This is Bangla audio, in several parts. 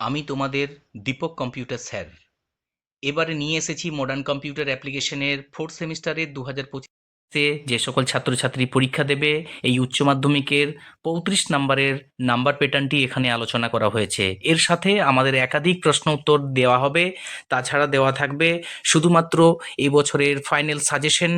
আমি তোমাদের দীপক কম্পিউটার স্যার। এবারে নিয়ে এসেছি মডার্ন কম্পিউটার অ্যাপ্লিকেশনের ফোর্থ সেমিস্টারের দু হাজার পঁচিশে যে সকল ছাত্রছাত্রী পরীক্ষা দেবে, এই উচ্চ মাধ্যমিকের পঁয়ত্রিশ নাম্বারের নাম্বার প্যাটার্নটি এখানে আলোচনা করা হয়েছে। এর সাথে আমাদের একাধিক প্রশ্ন উত্তর দেওয়া হবে, তাছাড়া দেওয়া থাকবে শুধুমাত্র এই বছরের ফাইনাল সাজেশন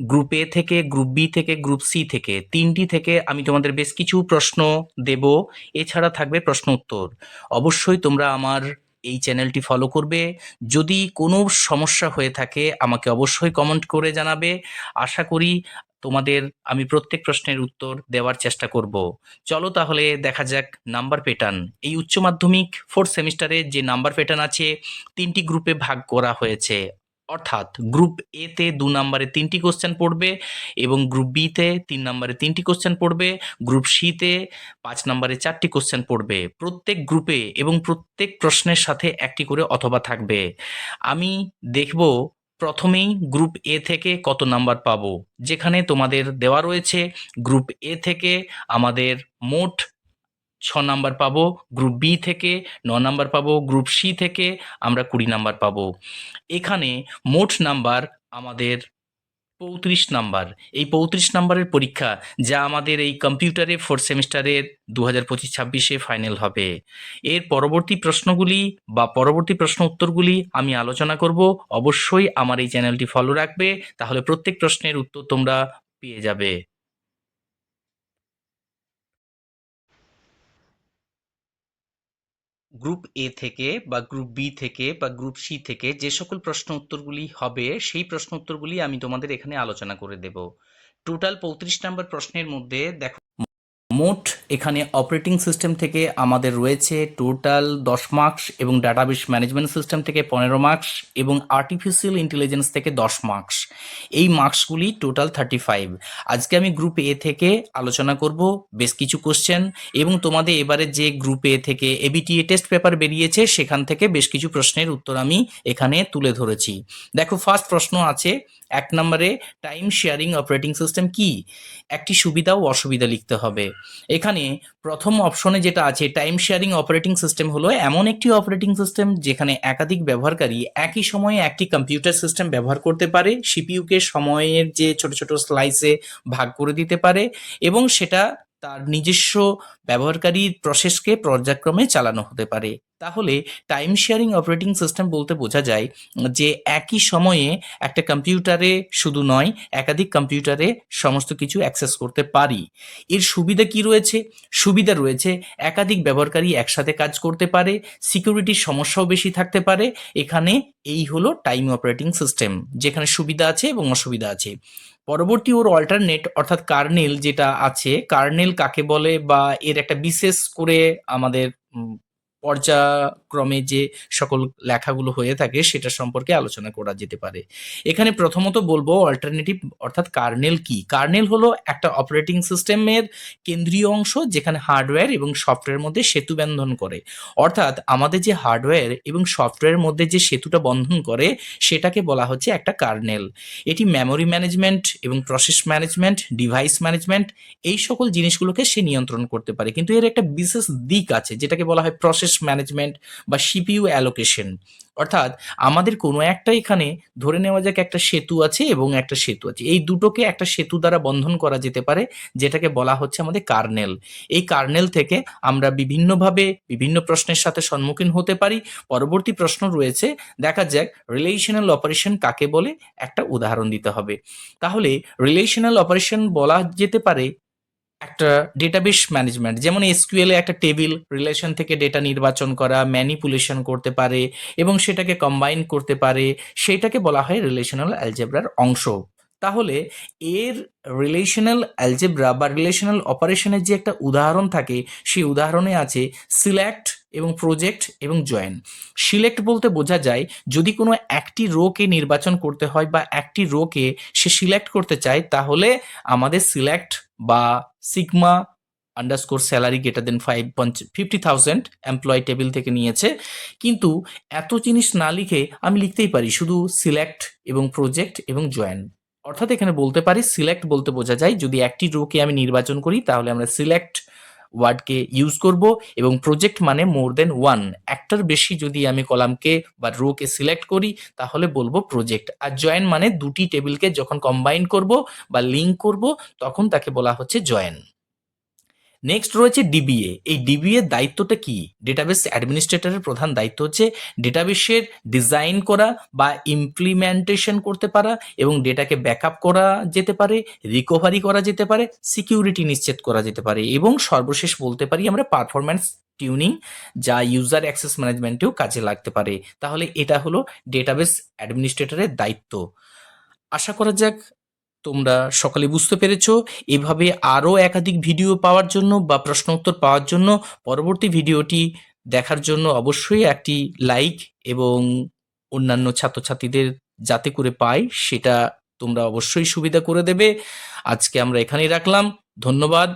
গ্রুপ এ থেকে গ্রুপ বি থেকে গ্রুপ সি থেকে, তিনটি থেকে আমি তোমাদের বেশ কিছু প্রশ্ন দেব। এছাড়া থাকবে প্রশ্ন উত্তর। অবশ্যই তোমরা আমার এই চ্যানেলটি ফলো করবে। যদি কোনো সমস্যা হয়ে থাকে, আমাকে অবশ্যই কমেন্ট করে জানাবে। আশা করি তোমাদের আমি প্রত্যেক প্রশ্নের উত্তর দেওয়ার চেষ্টা করব। চলো তাহলে দেখা যাক নাম্বার প্যাটার্ন এই উচ্চ মাধ্যমিক ফোর্থ সেমিস্টারে যে নাম্বার প্যাটার্ন আছে, তিনটি গ্রুপে ভাগ করা হয়েছে। অর্থাৎ গ্রুপ এ তে দু নম্বরে তিনটি কোশ্চেন পড়বে এবং গ্রুপ বি তে তিন নম্বরে তিনটি কোশ্চেন পড়বে গ্রুপ সি তে পাঁচ নম্বরে চারটি কোশ্চেন পড়বে। প্রত্যেক গ্রুপে এবং প্রত্যেক প্রশ্নের সাথে একটি করে অথবা থাকবে। আমি দেখব প্রথমেই গ্রুপ এ থেকে কত নাম্বার পাবো। যেখানে তোমাদের দেওয়া রয়েছে গ্রুপ এ থেকে আমাদের মোট ছ নাম্বার পাবো গ্রুপ বি থেকে, ন নাম্বার পাবো গ্রুপ সি থেকে, আমরা কুড়ি নাম্বার পাবো। এখানে মোট নাম্বার আমাদের পঁয়ত্রিশ নাম্বার। এই পঁয়ত্রিশ নাম্বারের পরীক্ষা যা আমাদের এই কম্পিউটারে ফোর্থ সেমিস্টারের দু হাজার পঁচিশ ছাব্বিশে ফাইনাল হবে। এর পরবর্তী প্রশ্নগুলি বা পরবর্তী প্রশ্ন উত্তরগুলি আমি আলোচনা করব। অবশ্যই আমার এই চ্যানেলটি ফলো রাখবে, তাহলে প্রত্যেক প্রশ্নের উত্তর তোমরা পেয়ে যাবে। গ্রুপ এ থেকে বা গ্রুপ বি থেকে বা গ্রুপ সি থেকে যে সকল প্রশ্ন উত্তরগুলি হবে, সেই প্রশ্ন উত্তরগুলি আমি তোমাদের এখানে আলোচনা করে দেব। টোটাল পঁয়ত্রিশ নম্বর প্রশ্নের মধ্যে দেখো, মোট এখানে অপারেটিং সিস্টেম থেকে আমাদের রয়েছে টোটাল দশ মার্কস এবং ডাটাবেস ম্যানেজমেন্ট সিস্টেম থেকে পনেরো মার্কস এবং আর্টিফিশিয়াল ইন্টেলিজেন্স থেকে দশ মার্কস এই মার্কসগুলি টোটাল থার্টি ফাইভ। আজকে আমি গ্রুপ এ থেকে আলোচনা করব, বেশ কিছু কোশ্চেন এবং তোমাদের এবারে যে গ্রুপ এ থেকে এবিটিএ টেস্ট পেপার বেরিয়েছে, সেখান থেকে বেশ কিছু প্রশ্নের উত্তর আমি এখানে তুলে ধরেছি। দেখো ফার্স্ট প্রশ্ন আছে, এক নম্বরে টাইম শেয়ারিং অপারেটিং সিস্টেম কি? একটি সুবিধা ও অসুবিধা লিখতে হবে। এখানে প্রথম অপশনে যেটা আছে টাইম শেয়ারিং অপারেটিং সিস্টেম হলো এমন একটি অপারেটিং সিস্টেম যেখানে একাধিক ব্যবহারকারী একই সময়ে একটি কম্পিউটার সিস্টেম ব্যবহার করতে পারে সিপিইউকে সময়ের যে ছোট ছোট স্লাইসে ভাগ করে দিতে পারে এবং সেটা তার নিজস্ব ব্যবহারকারীর প্রসেসকে পর্যায়ক্রমে চালানো হতে পারে। তাহলে টাইম শেয়ারিং অপারেটিং সিস্টেম বলতে বোঝা যায় যে একই সময়ে একটা কম্পিউটারে শুধু নয়, একাধিক কম্পিউটারে সমস্ত কিছু অ্যাক্সেস করতে পারি। এর সুবিধা কি রয়েছে? সুবিধা রয়েছে একাধিক ব্যবহারকারী একসাথে কাজ করতে পারে সিকিউরিটির সমস্যাও বেশি থাকতে পারে। এখানে এই হলো টাইম অপারেটিং সিস্টেম যেখানে সুবিধা আছে এবং অসুবিধা আছে। পরবর্তী ওর অল্টারনেট অর্থাৎ কার্নেল যেটা আছে কার্নেল কাকে বলে বা এর একটা বিশেষ করে আমাদের উম, পর্যায়ক্রমে যে সকল লেখাগুলো হয়ে থাকে সেটা সম্পর্কে আলোচনা করা যেতে পারে। এখানে প্রথমত বলব অল্টারনেটিভ অর্থাৎ কার্নেল কি? কার্নেল হলো একটা অপারেটিং সিস্টেমের কেন্দ্রীয় অংশ যেখানে হার্ডওয়্যার এবং সফটওয়্যার মধ্যে সেতু বন্ধন করে। অর্থাৎ আমাদের যে হার্ডওয়্যার এবং সফটওয়্যারের মধ্যে যে সেতুটা বন্ধন করে সেটাকে বলা হচ্ছে একটা কার্নেল এটি মেমোরি ম্যানেজমেন্ট এবং প্রসেস ম্যানেজমেন্ট ডিভাইস ম্যানেজমেন্ট এই সকল জিনিসগুলোকে সে নিয়ন্ত্রণ করতে পারে। কিন্তু এর একটা বিশেষ দিক আছে যেটাকে বলা হয় প্রসেস ম্যানেজমেন্ট বা সিপিইউ অ্যালোকেশন অর্থাৎ আমাদের কোনো একটা এখানে ধরে নেওয়া যাক একটা সেতু আছে এবং একটা সেতু আছে। এই দুটোকে একটা সেতু দ্বারা বন্ধন করা যেতে পারে, যেটাকে বলা হচ্ছে আমাদের কার্নেল। এই কার্নেল থেকে আমরা বিভিন্নভাবে বিভিন্ন প্রশ্নের সাথে সম্মুখীন হতে পারি। পরবর্তী প্রশ্ন রয়েছে, দেখা যাক রিলেশনাল অপারেশন কাকে বলে? একটা উদাহরণ দিতে হবে। তাহলে রিলেশনাল অপারেশন বলা যেতে পারে একটা ডেটাবেস ম্যানেজমেন্ট যেমন এসকিউএল এ একটা টেবিল রিলেশন থেকে ডেটা নির্বাচন করা ম্যানিপুলেশন করতে পারে এবং সেটাকে কম্বাইন করতে পারে, সেটাকে বলা হয় রিলেশনাল অ্যালজেব্রার অংশ। তাহলে এর রিলেশনাল অ্যালজেব্রা বা রিলেশনাল অপারেশনের যে একটা উদাহরণ থাকে, সেই উদাহরণে আছে সিলেক্ট এবং প্রজেক্ট এবং জয়েন সিলেক্ট বলতে বোঝা যায়, যদি কোনো একটি রোকে নির্বাচন করতে হয় বা একটি রোকে সে সিলেক্ট করতে চায়, তাহলে আমাদের সিলেক্ট বা sigma underscore salary greater than five fifty thousand employee table থেকে নিয়েছে। কিন্তু এত জিনিস না লিখে আমি লিখতেই পারি, শুধু সিলেক্ট এবং প্রজেক্ট এবং জয়েন অর্থাৎ এখানে বলতে পারি সিলেক্ট বলতে বোঝা যায়, যদি একটি রোকে আমি নির্বাচন করি, তাহলে আমরা সিলেক্ট ওয়ার্ডকে ইউজ করব এবং প্রজেক্ট মানে মোর দেন ওয়ান একটার বেশি যদি আমি কলামকে বা রোকে সিলেক্ট করি, তাহলে বলব প্রজেক্ট আর জয়েন মানে দুটি টেবিলকে যখন কম্বাইন করব বা লিঙ্ক করব, তখন তাকে বলা হচ্ছে জয়েন নেক্সট রয়েছে ডিবিএ এই ডিবিএ দায়িত্বটা কি? ডেটাবেস অ্যাডমিনিস্ট্রেটরের প্রধান দায়িত্ব হচ্ছে ডেটাবেসের ডিজাইন করা বা ইমপ্লিমেন্টেশন করতে পারা এবং ডেটাকে ব্যাকআপ করা যেতে পারে রিকভারি করা যেতে পারে সিকিউরিটি নিশ্চিত করা যেতে পারে এবং সর্বশেষ বলতে পারি আমরা পারফরম্যান্স টিউনিং যা ইউজার অ্যাক্সেস ম্যানেজমেন্টেও কাজে লাগতে পারে। তাহলে এটা হলো ডেটাবেস অ্যাডমিনিস্ট্রেটরের দায়িত্ব। আশা করা যাক তোমরা সকালে বুঝতে পেরেছ? এভাবে আরও একাধিক ভিডিও পাওয়ার জন্য বা প্রশ্ন উত্তর পাওয়ার জন্য পরবর্তী ভিডিওটি দেখার জন্য অবশ্যই একটি লাইক এবং অন্যান্য ছাত্রছাত্রীদের যাতে করে পাই, সেটা তোমরা অবশ্যই সুবিধা করে দেবে। আজকে আমরা এখানেই রাখলাম। ধন্যবাদ।